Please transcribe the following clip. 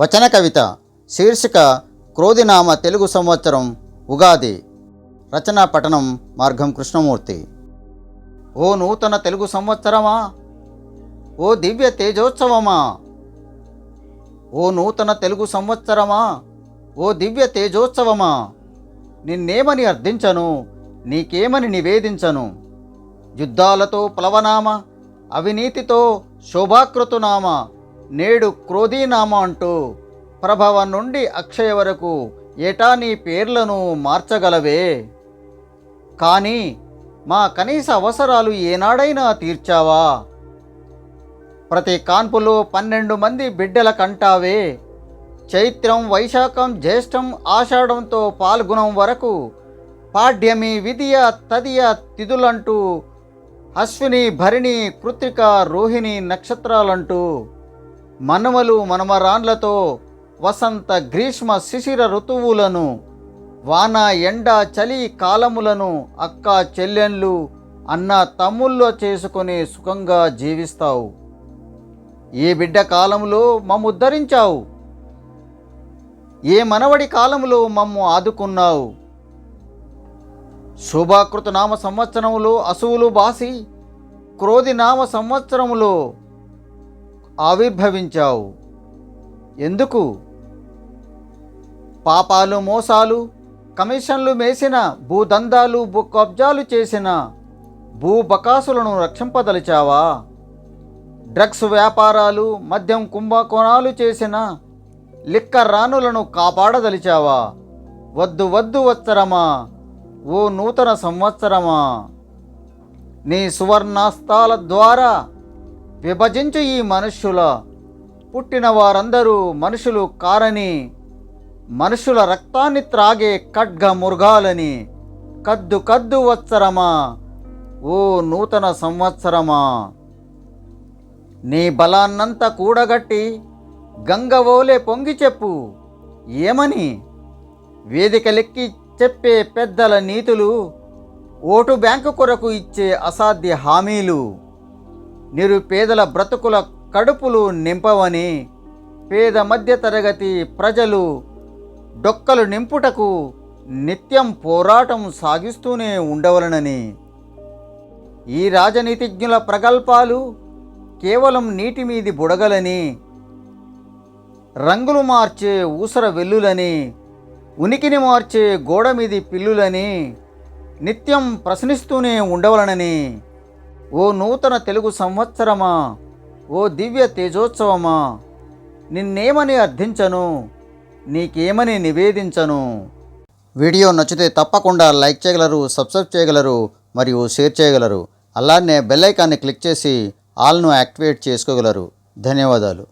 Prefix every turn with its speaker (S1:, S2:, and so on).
S1: వచన కవిత శీర్షిక క్రోధినామ తెలుగు సంవత్సరం ఉగాది. రచనా పఠనం మార్గం కృష్ణమూర్తి. ఓ నూతన తెలుగు సంవత్సరమా? ఓ దివ్య తేజోత్సవమా? ఓ నూతన తెలుగు సంవత్సరమా? ఓ దివ్య తేజోత్సవమా? నిన్నేమని అర్థించను నీకేమని నివేదించను? యుద్ధాలతో ప్లవనామ అవినీతితో శోభాకృతునామా నేడు క్రోధీనామ అంటూ ప్రభవ నుండి అక్షయ వరకు ఏటా నీ పేర్లను మార్చగలవే? కానీ మా కనీస అవసరాలు ఏనాడైనా తీర్చావా? ప్రతి కాన్పులో పన్నెండు మంది బిడ్డల కంటావే. చైత్రం వైశాఖం జ్యేష్టం ఆషాఢంతో పాల్గొనం వరకు పాడ్యమి విధియ తదియ తిథులంటూ అశ్విని భరిణి కృత్తిక రోహిణి నక్షత్రాలంటూ మనమలు మనమరాన్లతో వసంత గ్రీష్మ శిశిర ఋతువులను వాన ఎండ చలి కాలములను అక్క చెల్లెళ్ళు అన్న తమ్ముల్లో చేసుకొని సుఖంగా జీవిస్తావు. ఏ బిడ్డ కాలములో మమ్ము ఉద్ధరించావు ఏ మనవడి కాలములో మమ్ము ఆదుకున్నావు? శుభాకృత నామ సంవత్సరములో అసువులు బాసి క్రోధి నామ సంవత్సరములో ఆవిర్భవించావు. ఎందుకు? పాపాలు మోసాలు కమిషన్లు మేసిన భూదందాలు భూ కబ్జాలు చేసిన భూ బకాసులను రక్షింపదలిచావా? డ్రగ్స్ వ్యాపారాలు మద్యం కుంభకోణాలు చేసిన లిక్క రాణులను కాపాడదలిచావా? వద్దు వద్దు వత్సరమా? ఓ నూతన సంవత్సరమా? నీ సువర్ణాస్తాల ద్వారా విభజించు ఈ మనుష్యుల. పుట్టిన వారందరూ మనుషులు కారని మనుషుల రక్తాన్ని త్రాగే ఖడ్గ మృగాలని కద్దు కద్దు వత్సరమా? ఓ నూతన సంవత్సరమా? నీ బలాన్నంతా కూడగట్టి గంగవోలే పొంగి చెప్పు. ఏమని? వేదికలెక్కి చెప్పే పెద్దల నీతులు ఓటు బ్యాంకు కొరకు ఇచ్చే అసాధ్య హామీలు. నిరుపేదల బ్రతుకుల కడుపులు నింపవని పేద మధ్యతరగతి ప్రజలు డొక్కలు నింపుటకు నిత్యం పోరాటం సాగిస్తూనే ఉండవలనని. ఈ రాజనీతిజ్ఞుల ప్రగల్పాలు కేవలం నీటి మీది బుడగలని రంగులు మార్చే ఊసర వెల్లులని ఉనికిని మార్చే గోడ మీది పిల్లులని నిత్యం ప్రశ్నిస్తూనే ఉండవలనని ఓ నూతన తెలుగు సంవత్సరమా? ఓ దివ్య తేజోత్సవమా? నిన్నేమని అర్థించను? నీకేమని నివేదించను? వీడియో నచ్చితే తప్పకుండా లైక్ చేయగలరు సబ్స్క్రైబ్ చేయగలరు మరియు షేర్ చేయగలరు. అలానే బెల్ ఐకాన్ని క్లిక్ చేసి ఆల్ను యాక్టివేట్ చేసుకోగలరు. ధన్యవాదాలు.